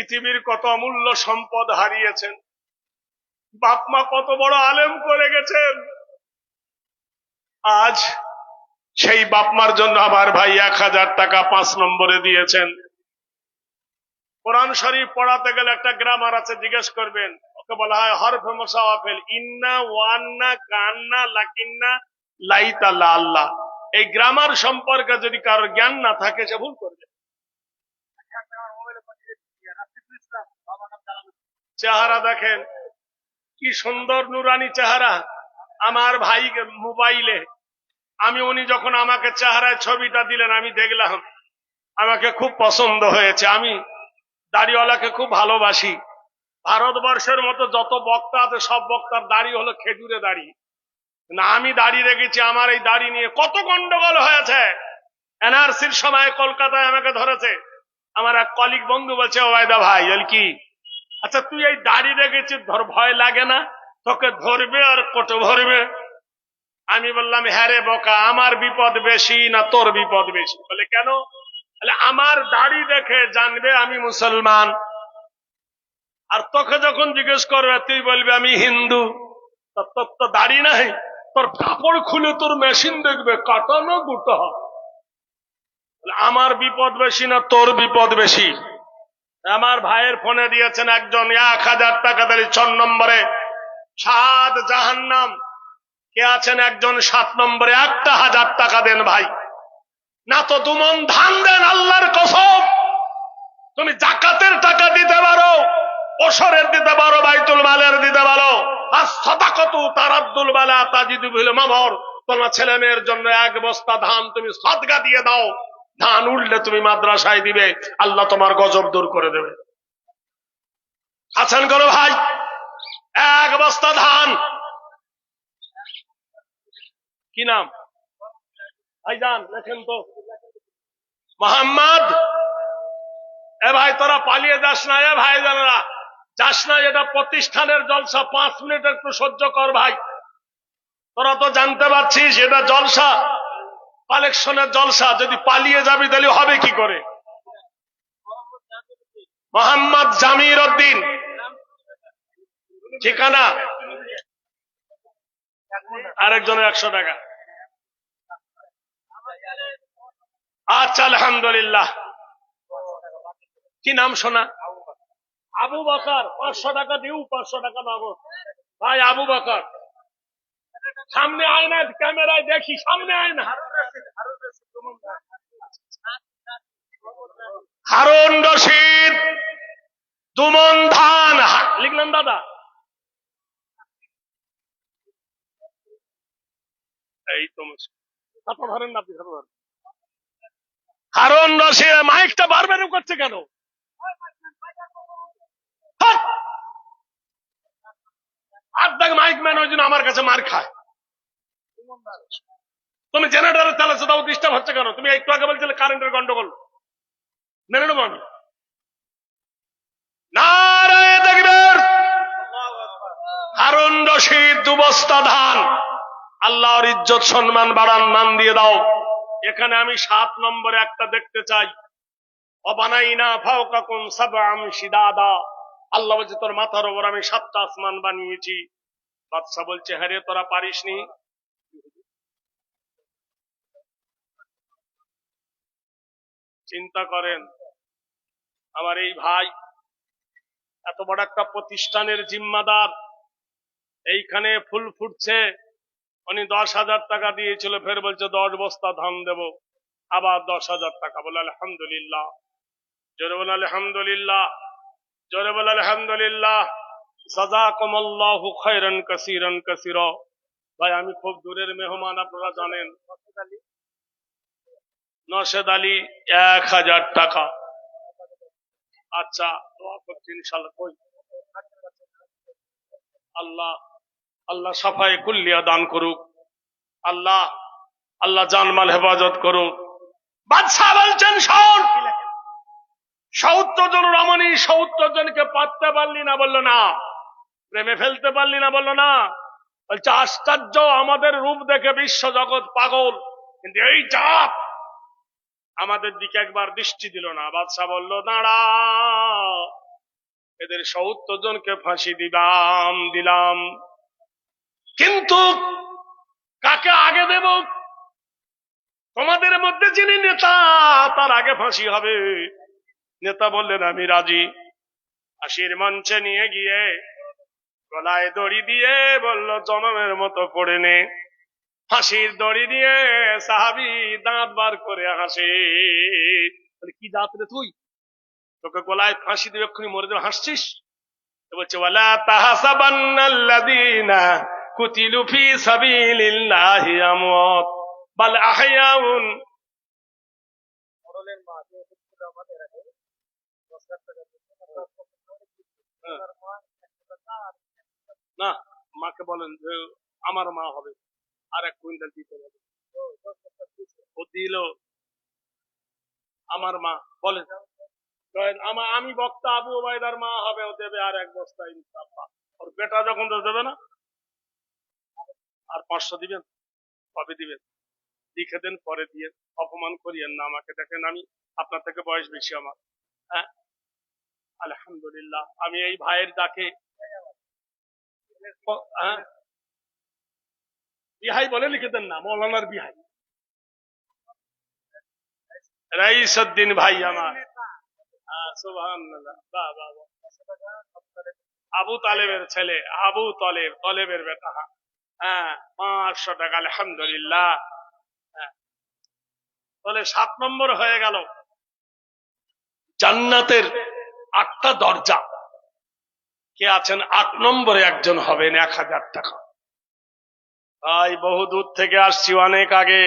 পৃথিবীর কত অমূল্য সম্পদ হারিয়েছেন। বাপমা কত বড় আলেম করে গেছেন। আজ সেই বাপমার জন্য আমার ভাই এক হাজার টাকা পাঁচ নম্বরে দিয়েছেন। কোরআন শরীফ পড়াতে গেলে একটা গ্রামার আছে, জিজ্ঞেস করবেন। ওকে বলা হয় হরফে মোসাওয়াফেল। ইন্না ওয়ান্না কান্না লাকিন্না লাইতা আল্লাহ এই গ্রামার সম্পর্কে যদি কারোর জ্ঞান না থাকে, সে ভুল করবে। চেহারা দেখেন। কি সুন্দর নুরানি চেহারা। আমার ভাই মোবাইলে। আমি, উনি যখন আমাকে চেহারায় ছবিটা দিলেন, আমি দেখলাম, আমাকে খুব পছন্দ হয়েছে। আমি দাড়িওয়ালাকে খুব ভালোবাসি। ভারতবর্ষের মতো যত বক্তা আছে, সব বক্তার দাড়ি হলো খেজুরে দাড়ি। না, আমি দাড়ি রেখেছি, আমার এই দাড়ি নিয়ে কত গন্ডগোল হয়েছে। এনআরসির সময় কলকাতায় আমাকে ধরেছে। আমার এক কলিগ বন্ধু বলছে, ওবায়দা ভাই কি আচ্ছা তুই এই দাড়ি রেখেছিস, ধর ভয় লাগে না, তোকে ধরবে আর কোটো ভরবে। আমি বললাম হ্যাঁ রে বোকা, আমার বিপদ বেশি না তোর বিপদ বেশি? বলে, কেন? আমার দাড়ি দেখে জানবে আমি মুসলমান। আর তোকে যখন জিজ্ঞেস করবে, তুই বলবি, আমি হিন্দু। তোর তো দাড়ি নাই, তোর কাপড় খুলে তোর মেশিন দেখবে, কাটানো গুটা আমার বিপদ বেশি না তোর বিপদ বেশি? আমার ভাইয়ের ফোনে দিয়েছেন একজন এক হাজার টাকা দাঁড়ি ছ নম্বরে। সাত জাহান্নাম। কে আছেন একজন? সাত নম্বরে। একটা হাজার টাকা দেন ভাই। না তো দুমন ধান দেন আল্লাহর কসম। তুমি জাকাতের টাকা দিতে পারো ওসরের দিতে পারো, বাইতুল মালের দিতে পারো। আর সদা সদাকত তারাদ্দুল বালা তাজিদু বিল মামর। তোমার ছেলে মেয়ের জন্য এক বস্তা ধান তুমি সদগা দিয়ে দাও। ধান উঠলে তুমি মাদ্রাসায় দিবে, আল্লাহ তোমার গজব দূর করে দেবে। আছেন করো ভাই? এক বস্তা ধান। কি নাম? ভাইজান, লেখেন তো। মোহাম্মদ? এ ভাই, তোরা পালিয়ে যাস না, এ ভাই জানারা যাস না, এটা প্রতিষ্ঠানের জলসা, পাঁচ মিনিট একটু সহ্য কর ভাই। তোরা তো জানতে পারছিস, এটা জলসা। কালেকশনের জলসা যদি পালিয়ে যাবি, তাহলে হবে কি করে? মোহাম্মদ জামির উদ্দিন। ঠিকানা? আরেকজনের একশো টাকা। আচ্ছা আলহামদুলিল্লাহ। কি নাম শোনা? আবু বাকার, পাঁচশো টাকা দিউ, পাঁচশো টাকা নগদ। ভাই, আবু বাকার। সামনে আয় না ক্যামেরায় দেখি সামনে আয় না হারুন রশিদ দুমন ধান লিখলেন দাদা এই তো মুশকিল। ধরেন না আপনি হাতে ধরেন। হারুন রশিদ মাইকটা বারবার করছে কেন! আর্ধেক মাইক ম্যান ওই জন্য আমার কাছে মার খায় তুমি জেনারেটর চালাচ্ছ তাও ডিস্টার্ব হচ্ছে কেন? তুমি একটু আগে বলছিলে কারেন্টের গন্ডগোল। মেনে আমি? হারুন রশিদ দুবস্তা ধান। আল্লাহর ইজ্জত সম্মান বাড়ান দিয়ে দাও। এখানে আমি সাত নম্বরে একটা দেখতে চাই। অবানাইনা ফাওকাকুম সাবআম শিদাদা। আল্লাহ বলছে, তোর মাথার ওপর আমি সাতটা আসমান বানিয়েছি। বাদশা বলছে হ্যাঁ রে, তোরা পারিসনি? চিন্তা করেন, আমার এই ভাই এত বড় একটা প্রতিষ্ঠানের জিম্মাদার, এইখানে ফুল ফুটছে, উনি দশ হাজার টাকা দিয়েছিল, ফের বলছে দশ বস্তা ধান দেব, আবার দশ হাজার টাকা, বলে আলহামদুলিল্লাহ। জোরে বলে আলহামদুলিল্লাহ। জোরে বলে আলহামদুলিল্লাহ। সাজাকুম আল্লাহু খায়রান কাসীরান কাসীরা। ভাই, আমি খুব দূরের মেহমান, আপনারা জানেন। নশেদ আলী, এক হাজার টাকা। আচ্ছা আল্লাহ আল্লাহ সাফাই কুল্লিয়া দান করুক। আল্লাহ আল্লাহ জানমাল হেফাজত করুক। বাদশাহ বলছেন, শোন! সত্তর জন রমণী সত্তর জনকে পাততে পারলি না, বলল না। প্রেমে ফেলতে পারলি না, বলল না। বলছে, আশ্চর্য, আমাদের রূপ দেখে বিশ্ব জগৎ পাগল। কিন্তু এই জাত আমাদের দিকে একবার দৃষ্টি দিল না। বাদশাহ বলল, দাঁড়া। এদের সত্তর জনকে ফাঁসি দিলাম দিলাম। কিন্তু কাকে আগে দেব? তোমাদের মধ্যে যিনি নেতা, তার আগে ফাঁসি হবে। নেতা বললেন, আমি রাজি। ফাঁসির মঞ্চে নিয়ে গিয়ে গলায় দড়ি দিয়ে বলল, জনমের মতো পড়ে নে। ফাঁসির দড়ি নিয়ে সাহাবি দাঁত বার করে হাসে। কি দাঁত রে তুই? তোকে গলায় ফাঁসি দিয়ে এক্ষুনি মরে দেবে হাসছিস? বলছে ওয়ালা তাহাসাবান্নাল্লাযীনা কুতিলু ফি সাবিলিল্লাহি আমওয়াত। বাল আহয়াউন। হ্যাঁ। না মাকে বলেন যে আমার মা হবে। আর এক কুইন্টাল দিতে হবে। ও দিল। আমার মা বলেন কহেন, আমা বক্তা আবু ওবায়দার মা হবে ও দেবে আর এক বস্তা ইনশাআল্লাহ। ওর বেটা যখন তো দেবে না আর পাঁচশো দিবেন কবে দিবেন? লিখে দেন পরে দিয়ে অপমান করিয়েন না আমাকে। দেখেন আমি আপনার থেকে বয়স বেশি আমার। হ্যাঁ? আলহামদুলিল্লাহ আমি এই ভাইয়ের ডাকে হ্যাঁ? বিহাই বলে লিখে দেন না, মৌলানার বিহাই। রাইসুদ্দিন ভাই আমার। আবু তালেবের ছেলে, আবু তলেব, তলেবের বেটা। হ্যাঁ পাঁচশো টাকা, আলহামদুলিল্লাহ। হ্যাঁ। তাহলে সাত নম্বর হয়ে গেল। জান্নাতের আটটা দরজা। কে আছেন? আট নম্বরে একজন হবেন, এক হাজার টাকা। ভাই বহু দূর থেকে আসছি অনেক আগে।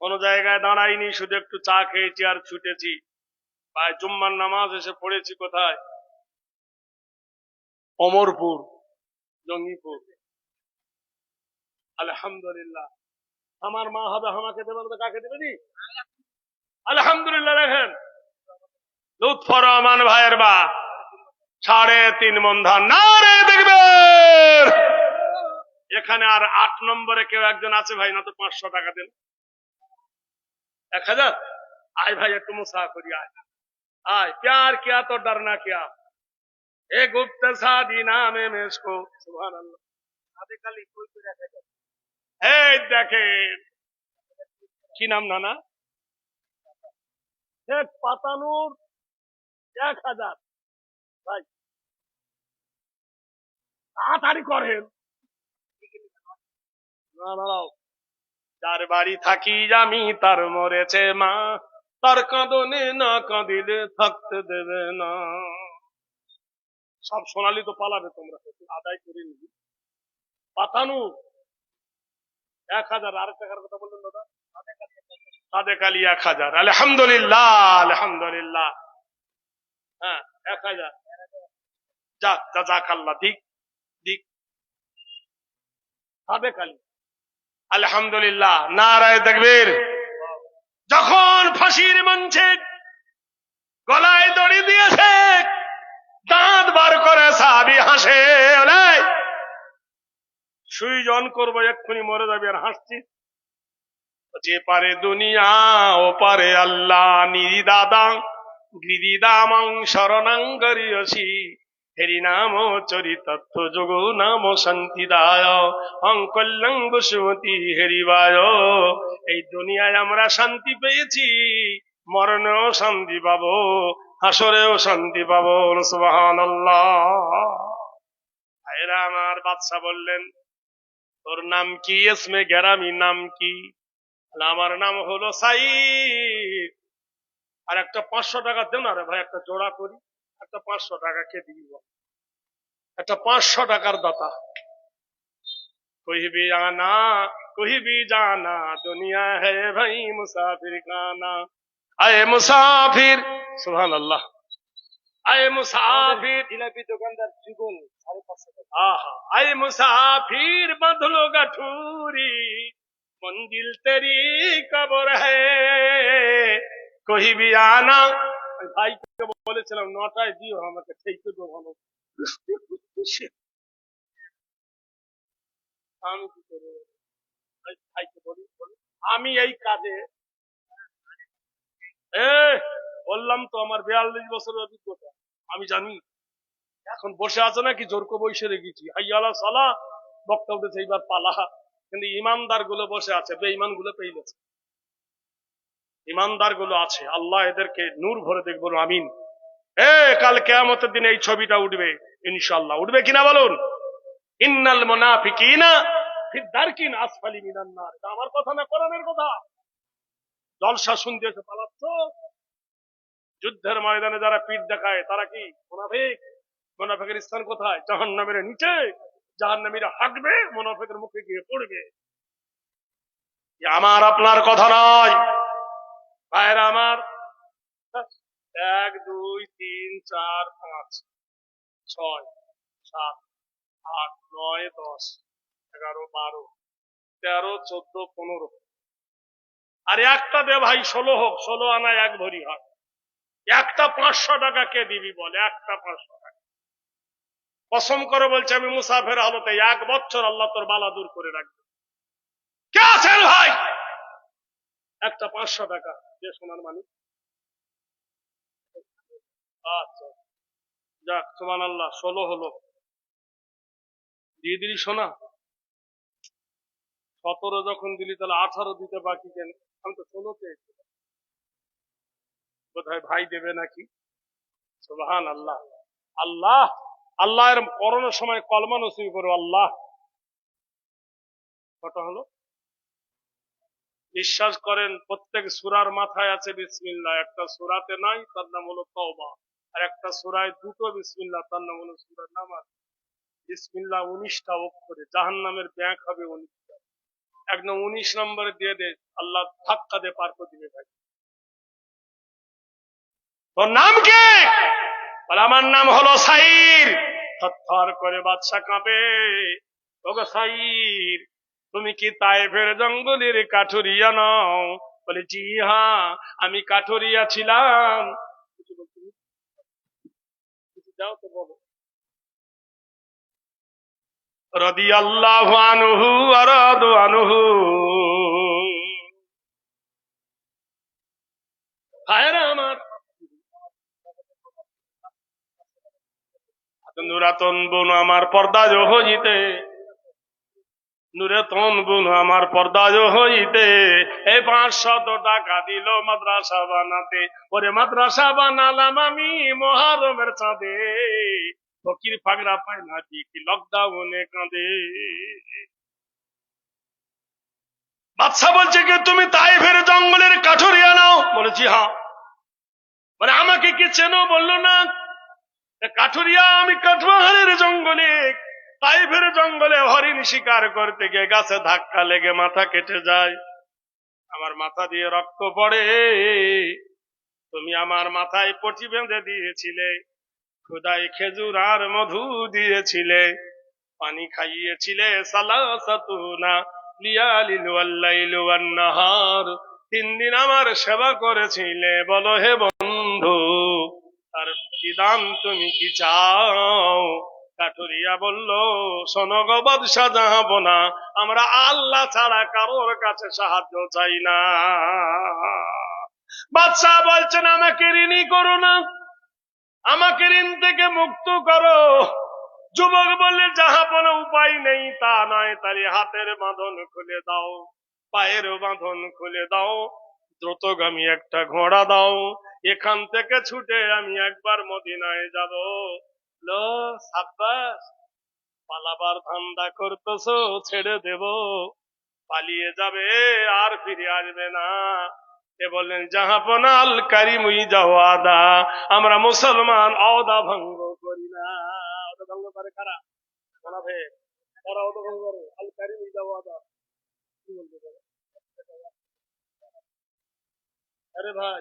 কোন জায়গায় দাঁড়াইনি, শুধু একটু চা খেয়েছি আর ছুটেছি। ভাই, জুম্মার নামাজ এসে পড়েছি কোথায়? অমরপুর, জঙ্গিপুর। আলহামদুলিল্লাহ। আমার মা হবে, আমাকে দেবে না তো কাকে দেবে নি? আলহামদুলিল্লাহ দেখেন লুৎফর রহমান ভাইয়ের বা সাড়ে তিন মন ধান না রে দেখবে এখানে আর আট নম্বরে কেউ একজন আছে ভাই, না তো পাঁচশো টাকা দেন। এক হাজার? আয় ভাই, একটু মোশা করি, আয়। আয় প্যার কে তো ডরনা কিয়া এ গুপ্ত সাদি নামে মেসকো এই দেখেন। কি নাম নানা? শেখ এক হাজার। ভাই, তাড়াতাড়ি করেন। যার বাড়ি থাকি আমি, তার মরেছে মা। তার কাঁদনে না কাঁদিলে থাকতে দেবে না। সব সোনালি তো পালাবে তোমরা। আদায় করে নিবি। পাতানু এক হাজার আর টাকার কথা বললেন দাদা। সাদেক আলী এক হাজার। আলহামদুলিল্লাহ আলহামদুলিল্লাহ। হ্যাঁ এক হাজার। যাক যাক আল্লাহ দিক দিক। সাদেক আলী আলহামদুলিল্লাহ, নারায় দেখবীর যখন ফাঁসির মঞ্চে গলায় দড়ি দিয়েছে, দাঁত বার করে সাবি হাসে সুইজন করব, এক্ষুনি মরে যাবে আর হাসছি। যে পারে দুনিয়া, ও পারে আল্লাহ নিরি দাদা গিরি দামাং হেরি নাম চরিতত্ব যোগ নাম শান্তিদায় অঙ্কল্যাং বসুমতি হেরিবায় এই দুনিয়ায় আমরা শান্তি পেয়েছি। মরণেও শান্তি পাবো, হাসরেও শান্তি পাবো সুবাহান এরা আমার বাদশা বললেন, তোর নাম কি? এসমে গেরামি নাম কি? আমার নাম হলো সাইদ আর একটা পাঁচশো টাকা দেন আরে ভাই, একটা জোড়া করি। একটা পাঁচশো টাকা কে দিব একটা পাঁচশো টাকার দাতা कोई भी आना कोई भी जाना दुनिया है भाई मुसाफिर खाना आए मुसाफिर सुभान अल्लाह आए मुसाफिर জিলাপি দোকানদার যুগল সাড়ে পাঁচশো টাকা आहा आए मुसाफिर बदलो गठूरी मंजिल तेरी कब्र है कोई भी आना ভাইকে বলেছিলাম, নটায় দিও আমাকে ভালো। আমি কি আমি এই কাজে এ বললাম তো আমার বিয়াল্লিশ বছরের অভিজ্ঞতা। আমি জানি। এখন বসে আছে নাকি? জোরকো বসে রেখেছি। হাইয়ালা সালা, বক্তা উঠেছে, এইবার পালা। কিন্তু ইমানদারগুলো বসে আছে বেঈমানগুলো পেয়ে গেছে। ইমানদারগুলো আছে, আল্লাহ এদেরকে নূর ভরে দেখব, আমিন। এ, কাল কেয়ামতের দিনে এই ছবিটা উঠবে ইনশাল্লাহ উঠবে কিনা বলুন? ইন্নাল মুনাফিকিনা ফিদ দারকিন আসফালি মিনান নার। এটা আমার কথা না, কোরআনের কথা। জলসা পালাচ্ছ। যুদ্ধের ময়দানে যারা পিঠ দেখায়, তারা কি মুনাফিক? মুনাফিকের স্থান কোথায়? জাহান্নামের নিচে। জাহান্নামীরা হাঁটবে, মুনাফিকের মুখে গিয়ে পড়বে। আমার আপনার কথা নয়। ভাইরা আমার। এক, দুই, তিন, চার, পাঁচ, ছয়, সাত, আট, নয়, দশ, এগারো, বারো, তেরো, চোদ্দ, পনেরো। আর একটা দে ভাই, ষোলো হোক, ষোলো আনা এক ভরি হয়। একটা পাঁচশো টাকা কে দিবি বলে? একটা পাঁচশো টাকা। কসম করে বলছে আমি মুসাফের হালতে এক বছর আল্লাহ তোর বালা দূর করে রাখবে। কে আছেন ভাই? একটা পাঁচশো টাকা যে সোনার মালিক। আচ্ছা। যাক সোমান আল্লাহ ষোলো হলো। দিয়ে দিলি সোনা? সতেরো যখন দিলি, তাহলে আঠারো দিতে বাকি কেন? আমি তো ষোলো পেয়েছি বোধহয় ভাই দেবে নাকি? সুবহান আল্লাহ! আল্লাহ আল্লাহর করোনার সময় কলমা নসিব করো, আল্লাহ। কটা হলো? বিশ্বাস করেন, প্রত্যেক সুরার মাথায় আছে বিসমিল্লাহ। একটা সুরাতে নাই, তার নাম হলো তওবা। আর একটা সুরায় দুটো বিসমিল্লাহ, তার নাম হলো সুরার নামাজ। বিসমিল্লাহ উনিশটা অক্ষরে জাহান নামের ব্যাংক হবে উনিশটা। একদম উনিশ নম্বরে দিয়ে দে, আল্লাহ ধাক্কা দিয়ে পার করে দিবে ভাই। তোর নাম কি? বলে, আমার নাম হলো সাইর। থর করে বাদশা কাঁপে, ওগো সাইর। তুমি কি তাইফের জঙ্গলের কাঠুরিয়া নও? বলে, জি হ্যাঁ আমি কাঠুরিয়া ছিলাম। যাও তো বলো। রদি আল্লাহ আনুহু আরাদু আনুহু। আমার। নুরাতন বোন আমার পর্দাজ হইতে নুরাতন বোন আমার পর্দাজ হইতে এই টাকা দিল মাদ্রাসা বানাতে। ওরে মাদ্রাসা বানালাম আমি মহারমের চাঁদে ফকির ফাগরা না কি লকডাউনে কাঁদে। বাদশা বলছে কি, তুমি তাই ফের জঙ্গলের কাঠুরিয়া নাও। বলেছি হ্যাঁ। মানে আমাকে কি চেনো? বলল, না। কাঠুরিয়া আমি কাঠুয়াহারের জঙ্গলে তাইফের জঙ্গলে হরিণ শিকার করতে গিয়ে গাছে ধাক্কা লেগে মাথা কেটে যায়। আমার মাথা দিয়ে রক্ত পড়ে। তুমি আমার মাথায় পটি বেঁধে দিয়েছিলে। খুদাই খেজুর আর মধু দিয়েছিলে। পানি খাইয়েছিলে সালাসাতুনা তিন দিন আমার সেবা করেছিলে। বলো হে বন্ধু, তার প্রতিদান তুমি কি চাও? কাঠুরিয়া বলল, শোনো গো বাদশা যাব না আমরা আল্লাহ ছাড়া কারোর কাছে সাহায্য চাই না। বাদশাহ বলছেন, আমাকে ঋণী করো না, আমাকে ঋণ থেকে মুক্ত করো। যুবক বললে যাহা কোনো উপায় নেই, তা নয় তাহলে হাতের বাঁধন খুলে দাও, পায়ের বাঁধন খুলে দাও, দ্রুতগামী একটা ঘোড়া দাও, এখান থেকে ছুটে আমি একবার মদিনায় যাব। লো সাব্বাস, পালাবার ধান্দা করতেছো, ছেড়ে দেব। পালিয়ে যাবে, আর ফিরে আসবে না। এ বললেন জাহাপনা আল কারিমুই জাওয়াদা আমরা মুসলমান অদা ভঙ্গ করি না। অদা ভঙ্গ করে তারা? আরে ভাই,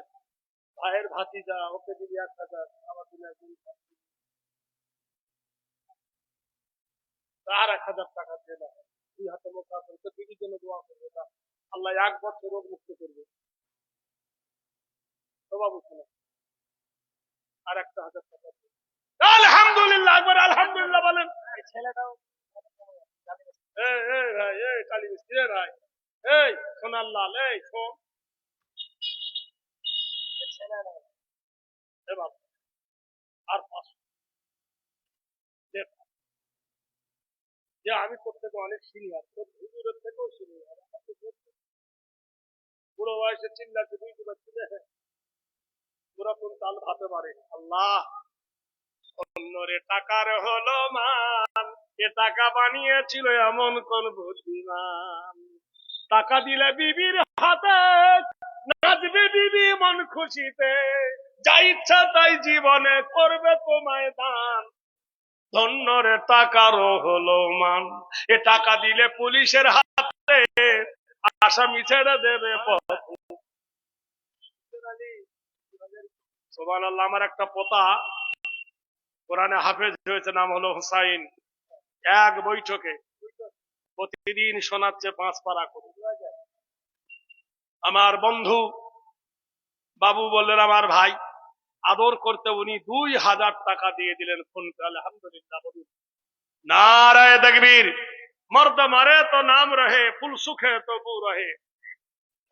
ভাইয়ের ভাতিজা, ওকে দিবি এক হাজার, আমার দিলে আর এক হাজার টাকা দিয়ে দাও দুই হাতে মোটা করবে দিদির জন্য দোয়া করবে তা আল্লাহ এক বছর রোগ মুক্ত করবে। আর একটা হাজার টাকা। আলহামদুলিল্লাহ একবার আলহামদুলিল্লাহ বলেন। ছেলেটাও এই এই ভাই এই কালী মিস্ত্রি ভাই। এই সোনার লাল এই বাবা। আর পাঁচশো যে যে আমি তোর থেকে অনেক সিনিয়র তোর হুজুরের থেকেও সিনিয়র বুড়ো বয়সে চিল্লাতে বুঝতে পারছি না পুরাতন তাল ভাতে পারে আল্লাহ! অন্যরে টাকার হলো মান। এ টাকা বানিয়েছিল এমন কোন বুদ্ধিমান। টাকা দিলে বিবির হাতে, নাচবে বিবি মন খুশিতে। যা ইচ্ছা তাই জীবনে করবে তোমায় দান ধন্যরে টাকারও হলো মান। এ টাকা দিলে পুলিশের হাতে আসামি ছেড়ে দেবে সোমান আমার একটা পোতা কোরআনে হাফেজ হয়েছে, নাম হলো হুসাইন। এক বৈঠকে প্রতিদিন শোনাচ্ছে পাঁচ পারা করে। আমার বন্ধু বাবু বললেন, আমার ভাই আদর করতে উনি দুই হাজার টাকা দিয়ে দিলেন, ফোন আলহামদুলিল্লাহ বলুন। নারায় মর্দ মারে তো নাম রহে, ফুল সুখে রহে।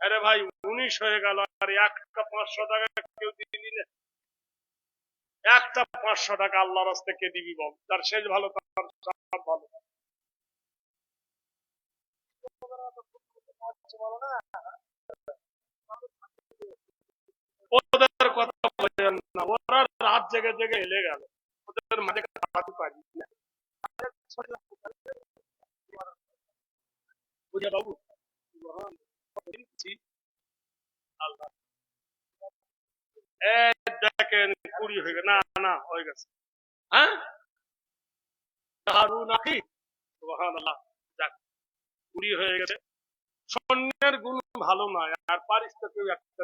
আরে ভাই, উনিশ হয়ে গেল, আর একটা পাঁচশো টাকা কেউ দিয়ে দিলে? একটা পাঁচশো টাকা রাস্তে কে দিবি বল? তার শেষ ভালো, তার সব ভালো কথা বলেন না, ওরা রাত জেগে জেগে এলে গেল। ওদের মাঝে পারি বাবু দেখেন, কুড়ি হয়ে না না, হয়ে গেছে। হ্যাঁ? দারু নাকি যাক, কুড়ি হয়ে গেছে। স্বর্ণের গুণ ভালো নয়, আর পারিস তো কেউ একটা।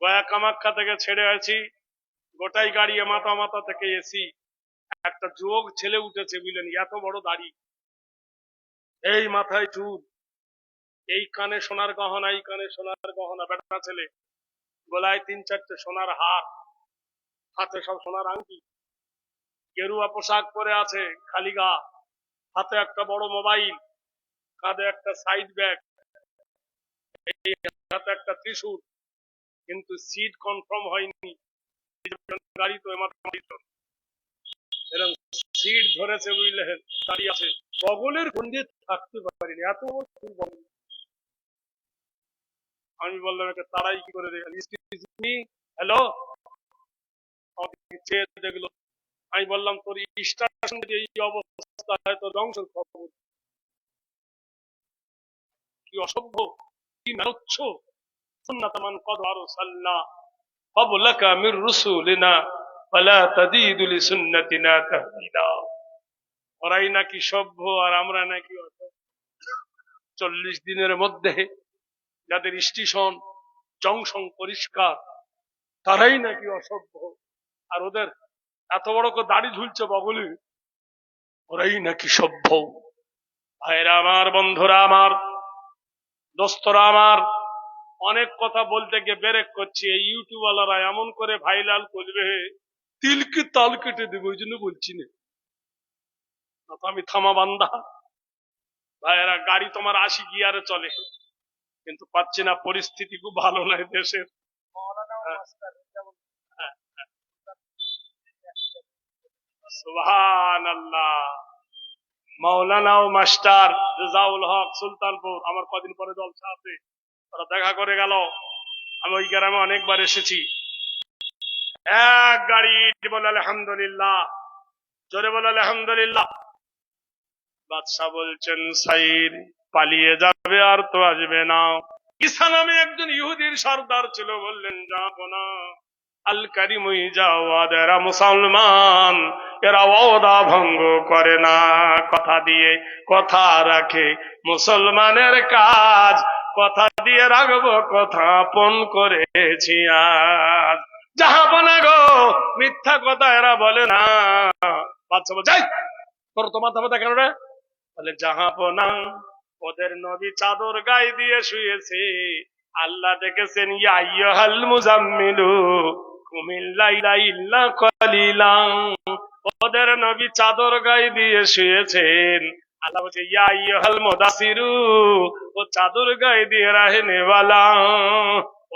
গয়া কামাখ্যা থেকে ছেড়ে আছি গোটাই গাড়ি মাথা মাথা থেকে এসি। একটা যোগ ছেলে উঠেছে বুঝলেন, এত বড় দাড়ি। এই মাথায় চুল। এই কানে সোনার গহনা, এই কানে সোনার গহনা, বেটা ছেলে। গলায় তিন চারটে সোনার হার। হাতে সব সোনার আংটি। গেরুয়া পোশাক পরে আছে, খালি গা। হাতে একটা বড় মোবাইল। কাঁধে একটা সাইড ব্যাগ। হাতে একটা ত্রিশূল। কিন্তু সিট কনফার্ম হয়নি। গাড়ি তো এরকম সিট ধরেছে বুঝলে? দাঁড়িয়ে আছে। বগলের গন্ডে থাকতে পারিনি। এত আমি বললাম একে তারাই কি করে হ্যালো চেয়ে দেখল। আমি বললাম, তোর স্টেশন এই অবস্থা হয়তো ধ্বংসের খবর। কি অসভ্য? কি মেরোচ্ছ? সুন্নাত মান কদ আরসালনা قبلك من رسولنا فلا تزيد لسنتنا تهديدا ওরাই নাকি সভ্য আর আমরা নাকি অসভ্য চল্লিশ দিনের মধ্যে যাদের স্টেশন জংশন পরিষ্কার তারাই নাকি অসভ্য আর ওদের এত বড় করে দাড়ি ঝুলছে বগলে ওরাই নাকি সভ্য ভাইরা আমার বন্ধুরা আমার দোস্তরা আমার অনেক কথা বলতে গিয়ে বেরেক করছি। এই ইউটিউবওয়ালারা এমন করে ভাইলাল করবে, তিলকে তাল কেটে দেবে, ওই জন্য বলছি না। তো আমি থামা বান্দা। ভাইয়েরা, গাড়ি তোমার আশি গিয়ারে চলে। কিন্তু পাচ্ছি না, পরিস্থিতি খুব ভালো নয় দেশের। মাস্টার রেজাউল হক, সুলতানপুর, আমার কদিন পরে জলসা আছে ওরা দেখা করে গেল। আমি ওই গ্রামে অনেকবার এসেছি। এক গাড়ি বলে, আলহামদুলিল্লাহ। জোরে বলে, আলহামদুলিল্লাহ। বাদশাহ বলছেন, সাইর, পালিয়ে যাবে আর তো আসবে না। ঈসা নামে একজন ইহুদির সর্দার ছিল, বললেন, যাব না। আল কারিমুই যাওয়াদ এরা মুসলমান, এরা ওদা ভঙ্গ করে না। কথা দিয়ে কথা রাখে, মুসলমানের কাজ কথা দিয়ে রাখব কথা পণ করেছি আজ যাহা মিথ্যা কথা এরা বলে না। বাচ্চা যাই, তোর তো মাথা ব্যথা কেন রে? বলে জাহাপনা ওদের নবী চাদর গায়ে দিয়ে শুয়েছে। আল্লাহ দেখেছেন ইয়া আইয়ুহাল মুজাম্মিলু, কুমিল লাইলা ইল্লা কালিলা ওদের নবী চাদর গায়ে দিয়ে শুয়েছেন। আল্লাহ বলছে ও গায়ে দিয়ে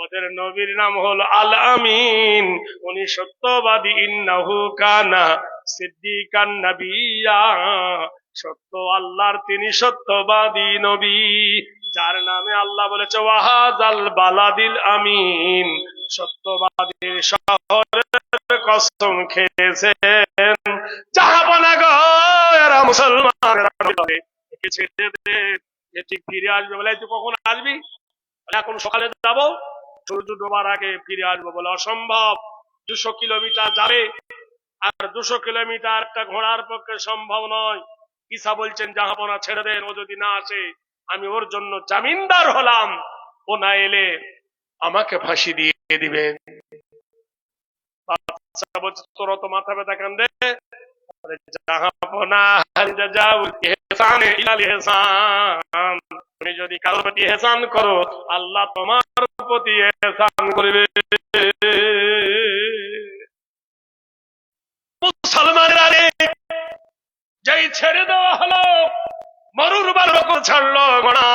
ওদের নবীর নাম আল আমিন। উনি সত্যবাদী। ইন্নাহু কানা সিদ্দিকান সত্য আল্লাহর তিনি সত্যবাদী নবী। যার নামে আল্লাহ বলেছে ওয়াহাজাল বালাদিল আমিন। সত্যবাদীর শহরের কসম খেয়েছেন। চাহাবানা ঠিক ফিরে আসবে বলে তুই কখন আসবি? এখন সকালে যাব। সূর্য ডোবার আগে ফিরে আসব বলে, অসম্ভব। দুশো কিলোমিটার যাবে। আর দুশো কিলোমিটার একটা ঘোড়ার পক্ষে সম্ভব নয়। বলছেন, জাহাপনা ছেড়ে দেন, ও যদি না আসে, আমি ওর জন্য জামিনদার হলাম। ও না এলে আমাকে ফাঁসি দিয়ে দিবেন। তোর মাথা ব্যথা কেন তুমি যদি কারোর প্রতি হেসান করো, আল্লাহ তোমার প্রতি হেসান করবে। যেই ছেড়ে দেওয়া হলো, মরুর বার ছাড়লো গোনা